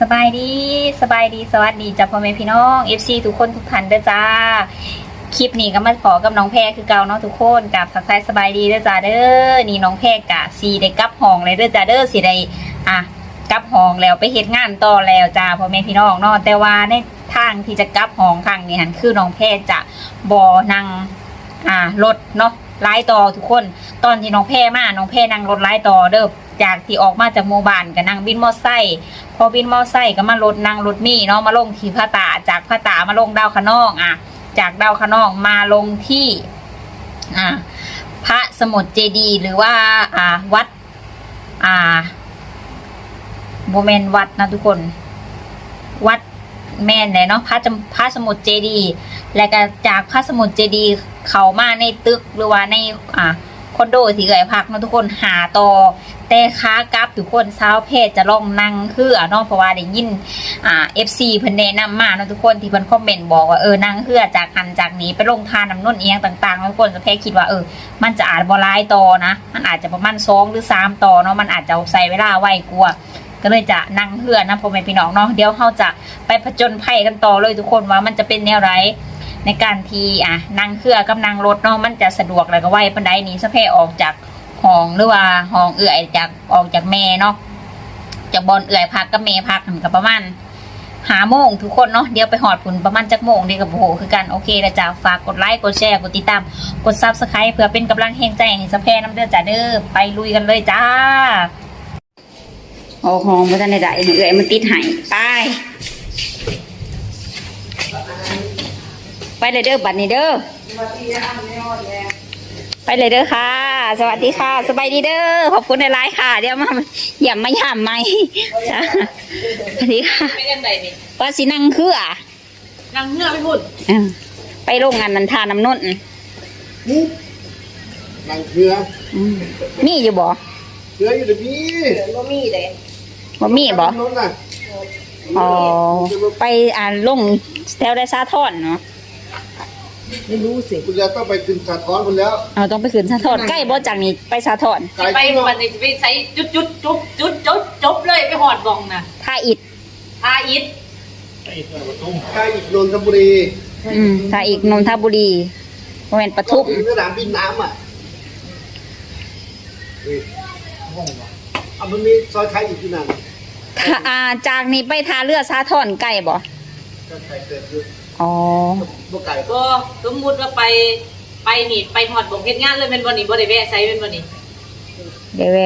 สบายดีสบายดีสวัสดีจ้าพ่อแม่พี่น้อง FC ทุกคนทุกท่านเด้อจ้า คลิปนี้ก็มาขอกับน้องแพรคือเก่าเนาะทุกคนกับทักทายสบายดีเด้อจ้าเด้อนี่น้องแพรกะสีได้กลับห้องเลยเด้อจ้าเด้อสีได้อะกลับห้องแล้วไปเฮ็ดงานต่อแล้วจ้าพ่อแม่พี่น้องเนาะแต่ว่าในทางที่จะกลับห้องทางนี้หันคือน้องแพรจะบ่นั่งอ่ารถเนาะไล่ต่อทุกคน ตอนที่น้องแพรมาน้องแพรนั่งรถไล่ต่อเด้อ จากที่ออกมาจากหมู่บ้านก็นั่งบินมอไซค์พอบินมอไซค์ก็มารถนั่งรถมี่เนาะมาลงที่พระตาจากพระตามาลงดาวคะนองอะ จากดาวคะนองมาลงที่อ่าพระสมุทรเจดีหรือว่าอ่าวัด อ่าโมเมนวัดนะทุกคน วัดแม่นเลยเนาะพระจำพระสมุทรเจดี และก็จากพระสมุทรเจดี เขามาในตึกหรือว่าในอ่า คอนโดที่เอ่ยพักเนะทุกคนหาต่อแต่ค้ากลับทุกคนเช้าวเพศจะลองนั่งคืออะเนาะเพราะว่าได้ยินอ่า FC เพิ่นแนะนำมาเนาะทุกคนที่เพิ่นคอมเมนต์บอกว่าเออนั่งเฮือจากหันจากนี้ไปลงทานน้ำนุ่นเอียงต่างๆนะทุกคนจะแพ้คิดว่าเออ มันจะอาจบ่หลายต่อนะ มันอาจจะประมาณ2หรือ3ต่อเนาะมันอาจจะใส่เวลาไวกว่าก็เลยจะนั่งเฮือนะพ่อแม่พี่น้องเนาะเดี๋ยวเราจะไปผจญภัยกันต่อเลยทุกคนว่ามันจะเป็นแนวไร ในการที่อะนั่งเครือกับนั่งรถเนาะมันจะสะดวกแล้วก็ไวปันไดหนี้สะเพออกจากห้องหรือว่าห้องเอื่อยจากออกจากแม่เนาะจากบอลเอื่อยพักกับแม่พักมันก็ประมาณหาโมงทุกคนเนาะเดี๋ยวไปหอดผลประมาณจักโมงเดียวกับโอ้โหคือกันโอเคแล้วจ้าฝากกดไลค์กดแชร์กดติดตาม กดซับสไครต์เพื่อเป็นกำลังแห่งใจให้สะเพน้ำเด้อดจ้าเด้อไปลุยกันเลยจ้าโอ้โหอมมาทันได้เอื่อยมันติดหไปไป เลยเด้อบัดนี้เด้อไปเลยเด้อค่ะ สวัสดีค่ะ สบายดีเด้อขอบคุณในไลน์ค่ะ เดี๋ยวมาอย่ามาย่ำไหมจ้าสวัสดีค่ะไปกันไหนนี่ว่าสินั่งคืออะนางเงือกไปพูดเออไปโรงงานนันทาน้ำนุ่นหลังเครืออืมมีอยู่บ่เครืออยู่เดี๋ยวนี้บ่มีเลยบ่มีบ่รถน่ะอ๋อไปอ่านลงแถวได้ซาทอนเนาะ ไม่รู้สิคุณจะต้องไปขึ้นสาท้อนคุณแล้วเอาต้องไปขึ้นซาทอนใกล้บ่จากนี้ไปซาทอนไกลไปขึ้นวันนี้ไปใช้จุดจุดจุดจุดจุดจบเลยไปหอดบองนะท่าอิดทาอิฐไกลอีกนนทบุรีอืมท่าอีกนนทบุรีบ่แม่นปทุมถึงสนามบินน้ำอะเฮ้ยเอามันมีซอยใครอยู่ที่นั่นค่ะอ่าจากนี้ไปท่าเรือซาทอนใกล้บ่ก็ใครเกิดขึ้น อ๋อบ่ไก่ก็สมมุติว่าไปไปนี่ไปหอดบองเฮ็ดงานเลยเป็นวันนี้บ่ได้แวะใช้เป็นวันนี้เดี๋ยวแว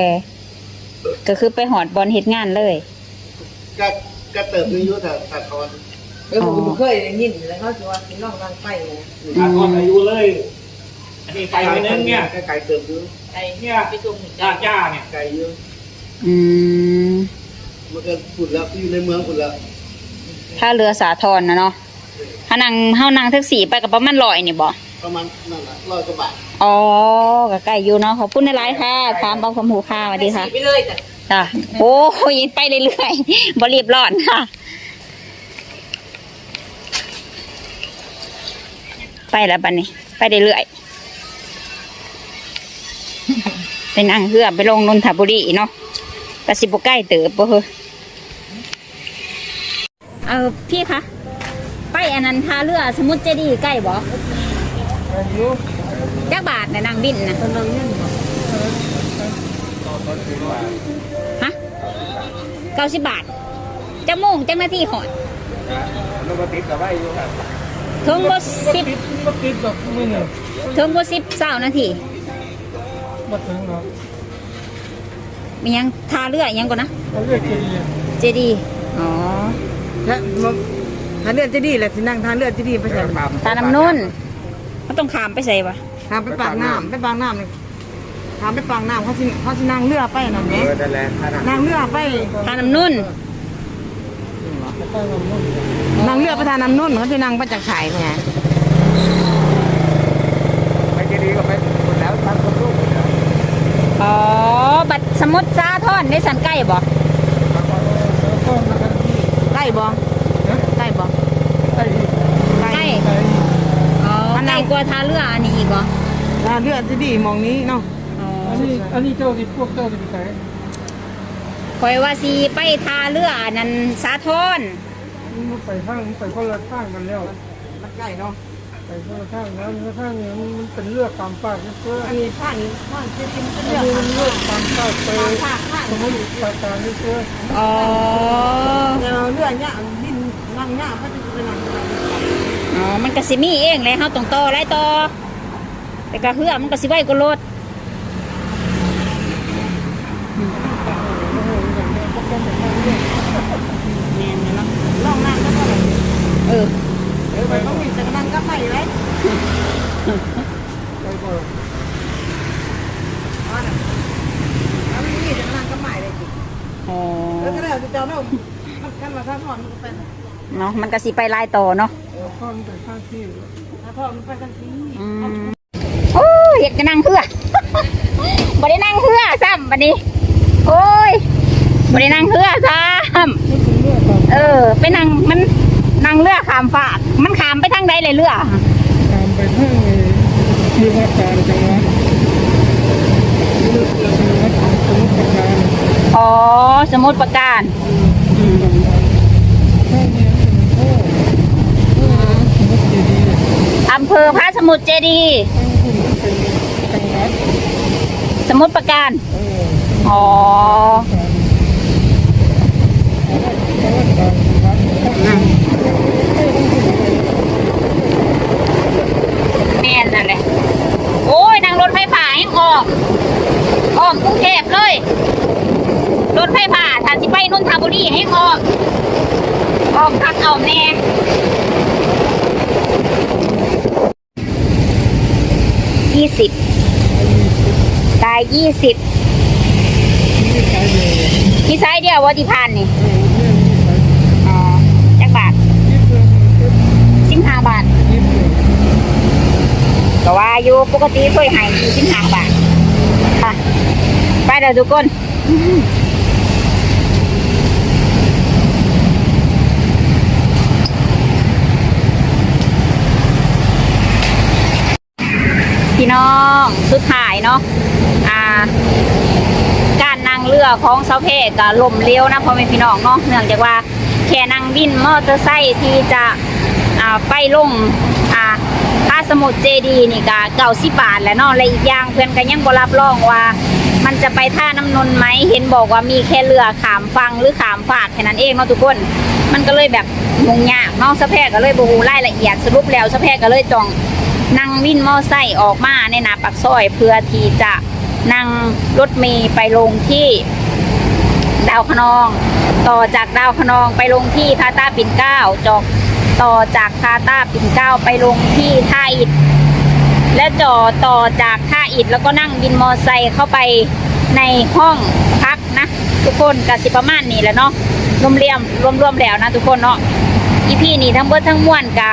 ก็คือไปหอดบอลเฮ็ดงานเลย ก็ก็เติมในยุทธสาท้อนเออผมเคยได้ยินแล้วเขาจะว่าพี่น้องรังไปนะถามคนอายุเลยอันนี้ไกลไปนึงเนี่ยก็ไก่เติมอยู่ไปเนี่ยไปตรงนี้ญาติย่าเนี่ยไก่เยอะอืมมันก็ฝุ่นแล้วอยู่ในเมืองฝุ่นแล้วถ้าเรือสาทรนะเนาะ ถ้านั่งเฮานั่งแท็กซี่ไปกับประมาณร้อยนี่บ่ประมาณนั่นแหละร้อยกว่าบาทอ๋อก็ใกล้อยู่เนาะขอบคุณในไลน์ค่ะถามบางคำหูค่ะสวัสดีค่ะไปเลยจ้ะจ้ะโอ้ยไปเรื่อยๆบ่รีบร้อนค่ะ ไปแล้วบัดนี้ ไปเรื่อยๆไปนั่งเรือไปลงนนทบุรีเนาะกสิบใกล้เติบบ่เฮ้อเออพี่คะ ไปอันนั้นท่าเรือสมุทรเจดีย์ใกล้บ่จักบาทในะนางบินนะฮะเก้าสิบบาทจะโมงจังนาทีหอดรถมาติดกับไว้อยู่ครับถึงบ่สิบรถติดกับมือหนึ่งถึงบ่สิบเศร้านาทีมาถึงครับมียังท่าเรืออิหยังก่อนนะเราเรียกเกียร์เจดีย์อ๋อถ้า ถ้าเลือดจะดีแหละสินั่งทานเลือดจะดีไปใส่ตาน้ำนุ่นเขาต้องขามไปใส่ปะทางไปปากน้ำไปปากน้ำนี่ทางไปปากน้ำเขาสิเขาสินั่งเรือไปนั่นแหเอละอนั่นแหละท่านนั่งเรือไปตาน้ำนุ่นนั่งเรือไปทานน้ำนุ่นเขาจะนั่งไปจากไข่ไงไปเกียร์ดีก็ไปหมดแล้วทางคนลูกอ๋อ บัตรสมุดสาทอนได้สันใกล้บ่ใกล้บ่ใกล้บ่ใกล้ ใกล้ อ๋อใกล้ก ว่าท่าเรืออันนี้อีกบ่ทานเลือดจะดีมองนี้เนาะอ๋ออันนี้อันนี้เจ้าที่พวกเจ้าที่ไปไหนคอยว่าสิไปทาเรืออันนั้นสาทรมันไปข้างไปคนละข้างกันแล้ว มันใกล้เนาะไปคนละข้างแล้วคนละข้างเนี่ยมันเป็นเลือกตามปากเพื่ออันนี้ผ้านี้ผ้าที่เป็นอันเรื่องนี้มันเลือกตามปากไปผ้าผ้าสมมติปากการนี่เพื่ออ๋อเราเรื่องเนี้ยดินนั่งเนี้ยก็จะเป็นหนัง อ๋อ มันก็สิมีเองเลยเฮาต้องต่อไล่ต่อแต่ก็เฮือมันก็สิไว้ก็รถแม่นเนาะล่องน้ำก็เท่าไหร่เออเออไปต้องมีแต่กำลังก็ไปเลยไปก่อนอ๋อน่ะแล้วมันมีแต่กำลังก็ใหม่เลยจิอ๋อเออก็ได้จะเจ้าเนาะมันกันมาถ้าถอนมันก็เป็นเนาะมันก็สิไปไล่ต่อเนาะ ข้อนไปข้างที่ถ้าถอนมันไปทันทีอืมโอ้ยอยากจะนั่งเฮือบ่ได้นั่งเฮือซ้ำบัดนี้ โอ้ยบ่ได้นั่งเฮือซ้ำนี่เป็นเลือกตามเออ ไปนั่งมันนั่งเรือขามฝากมันขามไปทางใดเลยเรือตามไปข้างมีวัดการจังหวัดเลือกจังหวัดสมุทรปราการอ๋อ สมุดประการข้างนี้เป็นพ่อส มุทรเจดีย์อำเภอพระสมุทรเจดีย์ข้างคุณเป็นจังหวัดสมุทรประการเอออ๋อ แม่นนั่นแหละ โอ้ยนั่งรถไฟฟ้าให้ออกออกกรุงเทพเลย รถไฟฟ้าถ้าสิไปนนทบุรีให้ออก ออกทักเอาแน่ สิบตายยี่สิบมีไซส์เดียวว่าที่พันนี่อ๋อจักบาทสิบห้าบาทก็ว่าอยู่ปกติเคยหายสิบห้าบาทไปเดี๋ยวทุกคน พี่น้องสุดท้ายเนาะอ่า การนั่งเรือของเสาเพกก็ล่มเลี้ยวนะพ่อแม่พี่น้องเนาะเนื่องจากว่าแค่นั่งวินมอเตอร์ไซค์ที่จะอ่าไปลงอ่าพาสมุทรเจดีนี่ก็เก่าสิบาทแล้วเนาะและอีกอย่างเพื่อนก็ยังบรับรองว่า มันจะไปท่าน้ำนนท์ไหมเห็นบอกว่ามีแค่เรือขามฟังหรือขามฝากแค่นั้นเองเนาะทุกคน มันก็เลยแบบงงยากเนาะสะแพกก็เลยบูรายละเอียดสรุปแล้วสะแพกก็เลยต้อง นั่งวินมอไซค์ออกมาในนาปักซอยเพื่อที่จะนั่งรถเมย์ไปลงที่ดาวคนอง ต่อจากดาวคนองไปลงที่พาตาปิ่นเก้าจอกต่อจากพาตาปิ่นเก้าไปลงที่ท่าอิฐและจ่อต่อจากท่าอิฐแล้วก็นั่งวินมอไซค์เข้าไปในห้องพักนะ ทุกคนกับสิประมาณนี้แหละเนาะรวมเรียมรวมรวมๆแล้วนะทุกคนเนาะอีพี่นี้ทั้งเบิดทั้งมวลกะ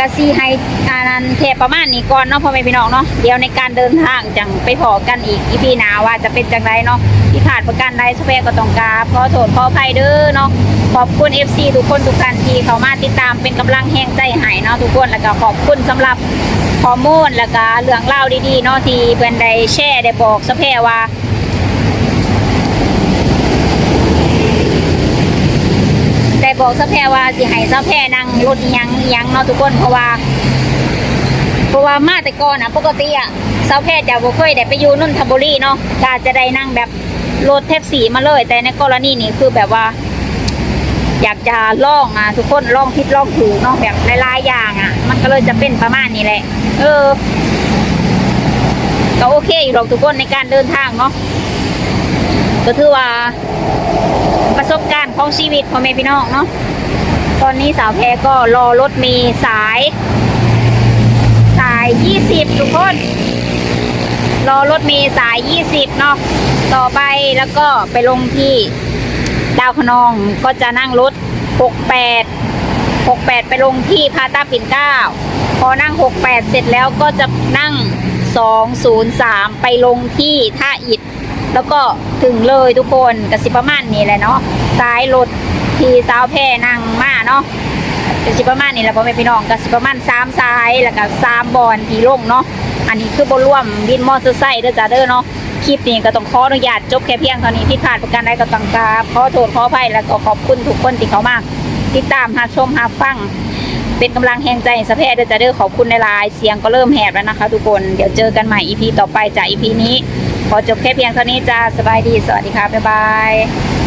กะซีให้อานันเทปประมาณนี้ก่อนเนาะพ่อแม่พี่น้องเนาะเดี๋ยวในการเดินทางจังไปพอกันอีกอีพีหนาว่าจะเป็นจังไรเนาะที่ขาดประกันใดสเปรก็ต้องกราบขอโทษขออภัยเด้อเนาะขอบคุณ FC ทุกคนทุกท่านที่เข้ามาติดตามเป็นกำลังแห่งใจให้เนาะทุกคนแล้วก็ขอบคุณสำหรับข้อมูลแล้วก็เรื่องเล่าดีๆเนาะที่เพื่อนได้แชร์ได้บอกสเปรว่า ได้ บอกซะแพรว่าสิให้ซะแพรนั่งรถยังยังเนาะทุกคนเพราะว่า เพราะว่ามาแต่ก่อนอะปกติอะซาแพรจะบ่เคยได้ไปอยู่นนทบุรีเนาะก็จะได้นั่งแบบรถแท็กซี่มาเลย แต่ในกรณีนี้คือแบบว่า อยากจะล่องอะทุกคนล่องคิดลองถูกเนาะแบบหลายๆอย่างอะ มันก็เลยจะเป็นประมาณนี้แหละ เออก็โอเคอยู่หรอกทุกคนในการเดินทางเนาะก็ถือว่า สบการณ์ของชีวิตพ่อแม่พี่น้องเนาะตอนนี้สาวแพรก็รอรถเมีสาย สาย 20 ทุกคน รอรถเมีสาย 20 เนาะต่อไปแล้วก็ไปลงที่ดาวคะนองก็จะนั่งรถ 68 68 ไปลงที่พาตาปิ่นเก้าพอนั่ง 68 เสร็จแล้วก็จะนั่ง 203 ไปลงที่ท่าอิฐ แล้วก็ถึงเลยทุกคนกสิประมาณนี้แหละเนาะซ้ายรถที่สาวแพรนั่งมาเนาะกสิประมาณนี้แหละพ่อแม่พี่น้องกสิประมาณสามซ้ายแล้วก็สามบอลที่ลงเนาะอันนี้คือบร่วมวินมอเตอร์ไซค์เด้อจ้าเด้อเนาะคลิปนี้ก็ต้องขออนุญาตจบแค่เพียงเท่านี้ที่ขาดประการใดก็ต้องกราบขอโทษขออภัยแล้วก็ขอบคุณทุกคนที่เขามาติดตามหาชมหาฟังเป็นกำลังแห่งใจให้สะเพเดอจะเด้อขอบคุณในไลน์เสียงก็เริ่มแหบแล้วนะคะ ทุกคนเดี๋ยวเจอกันใหม่ EP ต่อไปจาก EP นี้ ขอจบแค่เพียงเท่านี้จ้า สบายดี สวัสดีค่ะ บ๊ายบาย